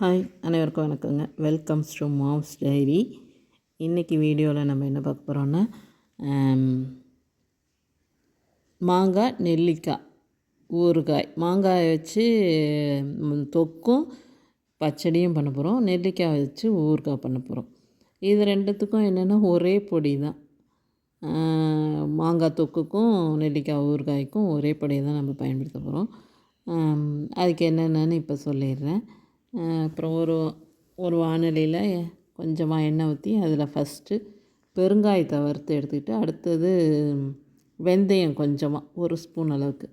Hi அனைவருக்கும் வணக்கங்க. Welcomes to moms diary இன்றைக்கி வீடியோவில் நம்ம என்ன பார்க்க போகிறோன்னா மாங்காய் நெல்லிக்காய் ஊறுகாய். மாங்காய் வச்சு தொக்கும் பச்சடியும் பண்ண போகிறோம் நெல்லிக்காய் வச்சு ஊறுகாய் பண்ண போகிறோம் இது ரெண்டுத்துக்கும் என்னென்னா ஒரே பொடி தான். மாங்காய் தொக்குக்கும் நெல்லிக்காய் ஊறுகாய்க்கும் ஒரே பொடியை தான் நம்ம பயன்படுத்த போகிறோம் அதுக்கு என்னென்னு இப்போ சொல்லிடுறேன். அப்புறம் ஒரு ஒரு வானிலையில் கொஞ்சமாக எண்ணெய் ஊற்றி அதில் ஃபஸ்ட்டு பெருங்காயத்தை வறுத்து எடுத்துக்கிட்டு அடுத்தது வெந்தயம் கொஞ்சமாக ஒரு ஸ்பூன் அளவுக்கு.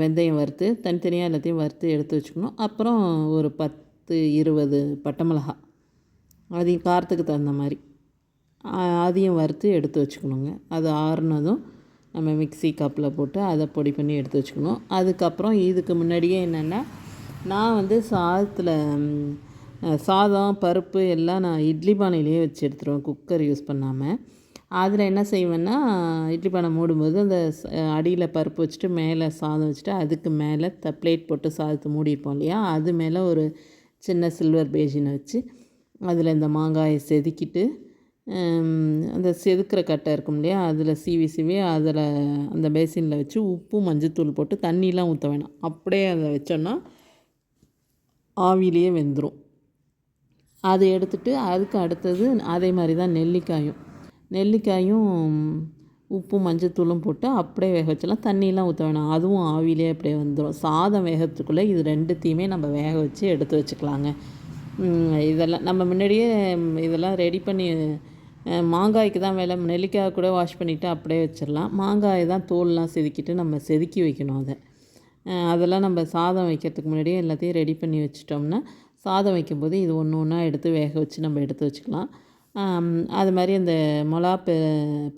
வெந்தயம் வறுத்து தனித்தனியாக எல்லாத்தையும் வறுத்து எடுத்து வச்சுக்கணும். அப்புறம் ஒரு பத்து இருபது பட்டை மிளகா. அதையும் காரத்துக்கு தகுந்த மாதிரி. அதையும் வறுத்து எடுத்து வச்சுக்கணுங்க. அது ஆறுனதும் நம்ம மிக்ஸி கப்பில் போட்டு அதை பொடி பண்ணி எடுத்து வச்சுக்கணும். அதுக்கப்புறம் இதுக்கு முன்னாடியே என்னென்னா நான் வந்து சாதத்தில் சாதம் பருப்பு எல்லாம் நான் இட்லி பானையிலேயே வச்சு எடுத்துருவேன் குக்கர் யூஸ் பண்ணாமல் அதில் என்ன செய்வேன்னா இட்லி பானை மூடும்போது அந்த அடியில் பருப்பு வச்சுட்டு மேலே சாதம் வச்சுட்டு அதுக்கு மேலே த பிளேட் போட்டு சாதத்தை மூடியிருப்போம் இல்லையா? அது மேலே ஒரு சின்ன சில்வர் பேஜினை வச்சு அதில் இந்த மாங்காயை செதுக்கிட்டு அந்த செதுக்கிற கட்டை இருக்கும் இல்லையா? அதில் சீவி சீவி அதில் அந்த பேசினில் வச்சு உப்பு மஞ்சத்தூள் போட்டு தண்ணிலாம் ஊற்ற வேணாம். அப்படியே அதை வச்சோன்னா ஆவிலேயே வெந்துடும் அதை எடுத்துட்டு அதுக்கு அடுத்தது அதே மாதிரி தான் நெல்லிக்காயும். நெல்லிக்காயும் உப்பு மஞ்சத்தூளும் போட்டு அப்படியே வேக வச்சலாம் தண்ணியெலாம் ஊற்ற வேணாம். அதுவும் ஆவிலே அப்படியே வந்துடும் சாதம் வேகத்துக்குள்ளே இது ரெண்டுத்தையுமே நம்ம வேக வச்சு எடுத்து வச்சுக்கலாங்க. இதெல்லாம் நம்ம முன்னாடியே இதெல்லாம் ரெடி பண்ணி மாங்காய்க்கு தான் வேலை. நெல்லிக்காய் கூட வாஷ் பண்ணிவிட்டு அப்படியே வச்சிடலாம். மாங்காய் தான் தோல்லாம் செதுக்கிட்டு நம்ம செதுக்கி வைக்கணும் அதை. அதெல்லாம் நம்ம சாதம் வைக்கிறதுக்கு முன்னாடியே எல்லாத்தையும் ரெடி பண்ணி வச்சிட்டோம்னா சாதம் வைக்கும்போது இது ஒன்று ஒன்றா எடுத்து வேக வச்சு நம்ம எடுத்து வச்சுக்கலாம். அது மாதிரி அந்த மிளகா பெ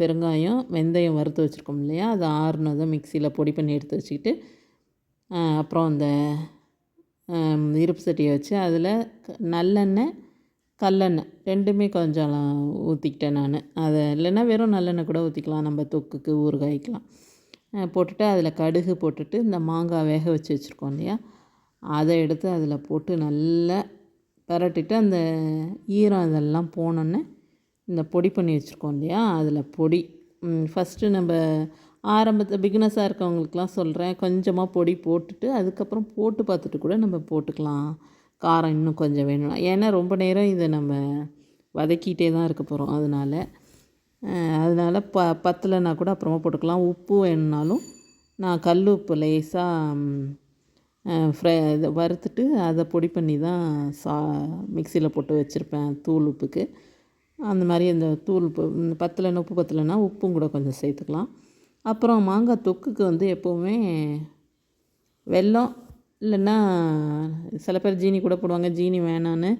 பெருங்காயம் வெந்தயம் வறுத்து வச்சுருக்கோம் இல்லையா? அது ஆறுனதும் மிக்சியில் பொடி பண்ணி எடுத்து வச்சுக்கிட்டு அப்புறம் அந்த இருப்பு சட்டியை வச்சு அதில் நல்லெண்ணெய் கல்லெண்ணெய் ரெண்டுமே கொஞ்சம் ஊற்றிக்கிட்டேன் நான். அதை இல்லைன்னா வெறும் நல்லெண்ணெய் கூட ஊற்றிக்கலாம் நம்ம தொக்குக்கு ஊறுகாய்க்கலாம் போட்டுட்டு அதில் கடுகு போட்டுட்டு இந்த மாங்காய் வேக வச்சு வச்சுருக்கோம் இல்லையா? அதை எடுத்து அதில் போட்டு நல்லா பரட்டிட்டு அந்த ஈரம் இதெல்லாம் போனோன்னே இந்த பொடி பண்ணி வச்சுருக்கோம் இல்லையா? அதில் பொடி. ஃபஸ்ட்டு நம்ம ஆரம்பத்தில் பிக்னஸாக இருக்கவங்களுக்குலாம் சொல்கிறேன் கொஞ்சமாக பொடி போட்டுட்டு அதுக்கப்புறம் போட்டு பார்த்துட்டு கூட நம்ம போட்டுக்கலாம். காரம் இன்னும் கொஞ்சம் வேணும் ஏன்னா ரொம்ப நேரம் இதை நம்ம வதக்கிட்டே தான் இருக்க போகிறோம். அதனால அதனால ப பத்தலைனா கூட அப்புறமா போட்டுக்கலாம். உப்பு வேணுனாலும் நான் கல் உப்பு லேசாக ஃப்ரை இதை வறுத்துட்டு அதை பொடி பண்ணி தான் சா மிக்சியில் போட்டு வச்சுருப்பேன் தூள் உப்புக்கு. அந்த மாதிரி அந்த தூள் உப்பு பத்தலைன்னா உப்பு பத்தலைன்னா உப்பும் கூட கொஞ்சம் சேர்த்துக்கலாம். அப்புறம் மாங்காய் தொக்குக்கு வந்து எப்போவுமே வெல்லம் இல்லைன்னா சில பேர் ஜீனி கூட போடுவாங்க ஜீனி வேணான்னு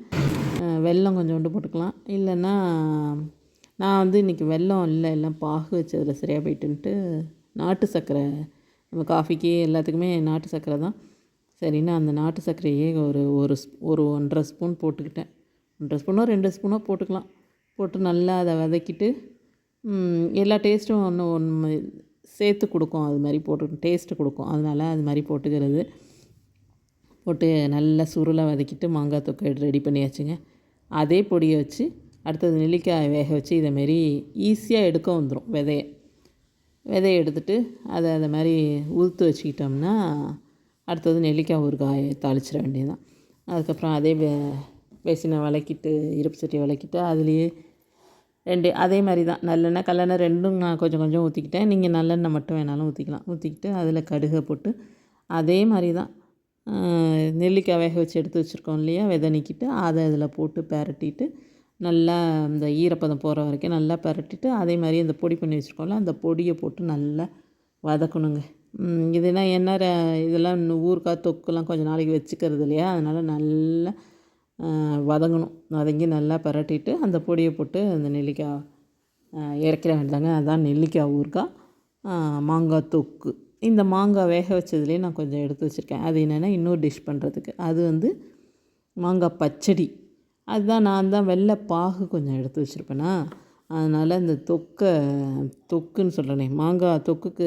வெல்லம் கொஞ்சோண்டு போட்டுக்கலாம். இல்லைன்னா நான் வந்து இன்றைக்கி வெல்லம் இல்லை எல்லாம் பாகு வச்சதில் சரியாக போயிட்டுன்ட்டு நாட்டு சர்க்கரை நம்ம காஃபிக்கு எல்லாத்துக்குமே நாட்டு சர்க்கரை தான். சரின்னு அந்த நாட்டு சர்க்கரையே ஒரு ஒரு ஸ்ப்- ஒரு ஒன்றரை ஸ்பூன் போட்டுக்கிட்டேன். ஒன்றரை ஸ்பூனோ ரெண்டு ஸ்பூனோ போட்டுக்கலாம். போட்டு நல்லா அதை வதக்கிட்டு எல்லா டேஸ்ட்டும் ஒன்று ஒன்று சேர்த்து கொடுக்கும். அது மாதிரி போட்டு டேஸ்ட்டு கொடுக்கும். அதனால அது மாதிரி போட்டுக்கிறது. போட்டு நல்லா சுருளை வதக்கிட்டு மாங்காய் தொக்கை ரெடி பண்ணியாச்சுங்க. அதே பொடியை வச்சு அடுத்தது நெல்லிக்காய் வேக வச்சு இதைமாரி ஈஸியாக எடுக்க வந்துடும் விதைய. விதையை எடுத்துட்டு அதை அதை மாதிரி உதுத்து வச்சுக்கிட்டோம்னா அடுத்தது நெல்லிக்காய் ஊறுகாய் தாளிச்சிட வேண்டியதுதான். அதுக்கப்புறம் அதே பேசினை விளக்கிட்டு இருப்பு சட்டியை விளக்கிட்டு அதுலேயே ரெண்டு அதே மாதிரி தான் நல்லெண்ணெய் கல்லெண்ணெய் ரெண்டும் நான் கொஞ்சம் கொஞ்சம் ஊற்றிக்கிட்டேன் நீங்கள் நல்லெண்ணெய் மட்டும் வேணாலும் ஊற்றிக்கலாம் ஊற்றிக்கிட்டு அதில் கடுகை போட்டு அதே மாதிரி தான் நெல்லிக்காய் வேக வச்சு எடுத்து வச்சுருக்கோம் இல்லையா? விதை நிற்கிட்டு அதை அதில் போட்டு பரட்டிட்டு நல்லா இந்த ஈரப்பதம் போகிற வரைக்கும் நல்லா பரட்டிட்டு அதே மாதிரி அந்த பொடி பண்ணி வச்சுருக்கோம்ல அந்த பொடியை போட்டு நல்லா வதக்கணுங்க. இதுனா என்ன இதெல்லாம் இன்னும் ஊறுகாய் தொக்குலாம் கொஞ்சம் நாளைக்கு வச்சுக்கிறது இல்லையா? அதனால் நல்லா வதங்கணும். வதங்கி நல்லா பரட்டிட்டு அந்த பொடியை போட்டு அந்த நெல்லிக்காய் இறக்கிற வேண்டாங்க வேண்டியதாங்க நெல்லிக்காய் ஊறுகாய் மாங்காய் தொக்கு. இந்த மாங்காய் வேக வச்சதுலேயே நான் கொஞ்சம் எடுத்து வச்சுருக்கேன். அது என்னென்னா இன்னொரு டிஷ் பண்ணுறதுக்கு அது வந்து மாங்காய் பச்சடி. அதுதான் நான் தான் வெள்ளை பாகு கொஞ்சம் எடுத்து வச்சுருப்பேனா. அதனால் இந்த தொக்கை தொக்குன்னு சொல்கிறேனே மாங்காய் தொக்குக்கு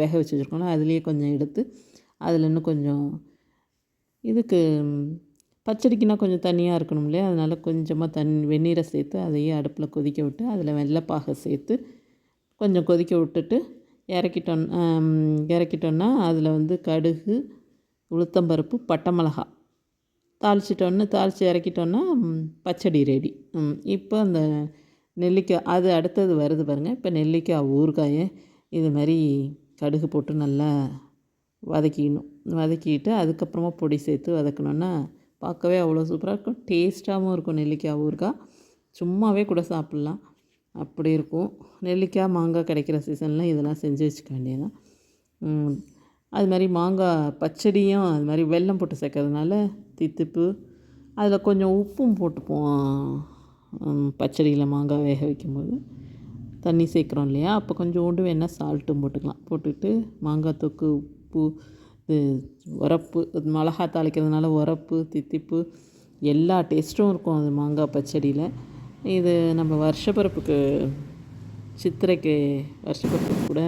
வேக வச்சு வச்சுருக்கோம்னா அதுலேயே கொஞ்சம் எடுத்து அதில் இன்னும் கொஞ்சம் இதுக்கு பச்சடிக்குனா கொஞ்சம் தனியாக இருக்கணும் இல்லையா? அதனால் கொஞ்சமாக தண் வெந்நீரை சேர்த்து அதையே அடுப்பில் கொதிக்க விட்டு அதில் வெள்ளைப்பாகை சேர்த்து கொஞ்சம் கொதிக்க விட்டுட்டு இறக்கிட்டோம் இறக்கிட்டோன்னா அதில் வந்து கடுகு உளுத்தம்பருப்பு பட்டை மிளகா தாளிச்சிட்டோன்னு தாளித்து இறக்கிட்டோன்னா பச்சடி ரெடி இப்போ அந்த நெல்லிக்காய் அது அடுத்தது வருது பாருங்கள் இப்போ நெல்லிக்காய் ஊறுகாயை இது மாதிரி கடுகு போட்டு நல்லா வதக்கிக்கணும். வதக்கிட்டு அதுக்கப்புறமா பொடி சேர்த்து வதக்கணுன்னா பார்க்கவே அவ்வளோ சூப்பராக இருக்கும். டேஸ்ட்டாகவும் இருக்கும் நெல்லிக்காய் ஊறுகாய் சும்மாவே கூட சாப்பிட்லாம். அப்படி இருக்கும். நெல்லிக்காய் மாங்காய் கிடைக்கிற சீசனில் இதெல்லாம் செஞ்சு வச்சுக்க வேண்டியதான் அது மாதிரி மாங்காய் பச்சடியும் அது மாதிரி வெல்லம் போட்டு சேர்க்கறதுனால தித்திப்பு. அதில் கொஞ்சம் உப்பும் போட்டுப்போம் பச்சடியில் மாங்காய் வேக வைக்கும்போது. தண்ணி சேர்க்குறோம் இல்லையா? அப்போ கொஞ்சோண்டு வேணால் சால்ட்டும் போட்டுக்கலாம். போட்டுட்டு மாங்காய் தொக்கு உப்பு இது உரப்பு மிளகா தாளிக்கிறதுனால உரப்பு தித்திப்பு எல்லா டேஸ்ட்டும் இருக்கும் அது மாங்காய் பச்சடியில். இது நம்ம வருஷப்பிறப்புக்கு சித்திரைக்கு வருஷப்பிறப்புக்கு கூட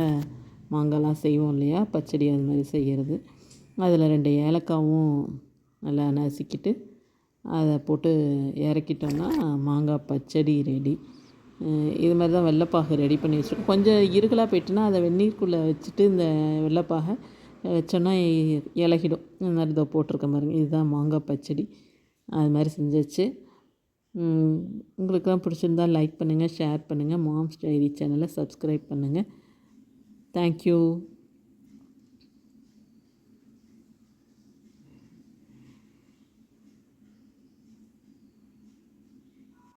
மாங்காய்லாம் செய்வோம் இல்லையா? பச்சடி அது மாதிரி செய்கிறது. அதில் ரெண்டு ஏலக்காவும் நல்லா நசுக்கிட்டு அதை போட்டு இறக்கிட்டோம்னா மாங்காய் பச்சடி ரெடி. இது மாதிரி தான் வெள்ளைப்பாகு ரெடி பண்ணி வச்சுருக்கோம். கொஞ்சம் இருகலாக போயிட்டுனா அதை வெந்நீருக்குள்ளே வச்சுட்டு இந்த வெள்ளைப்பாகை வச்சோன்னா இலகிடும். இந்த மாதிரி இதோ போட்டிருக்க மாதிரி இதுதான் மாங்காய் பச்சடி. அது மாதிரி செஞ்சிச்சு. உங்களுக்குலாம் உங்களுக்கெல்லாம் பிடிச்சிருந்தா லைக் பண்ணுங்கள் ஷேர் பண்ணுங்கள் மாம்ஸ் டைரி சேனலை சப்ஸ்கிரைப் பண்ணுங்கள் Thank you.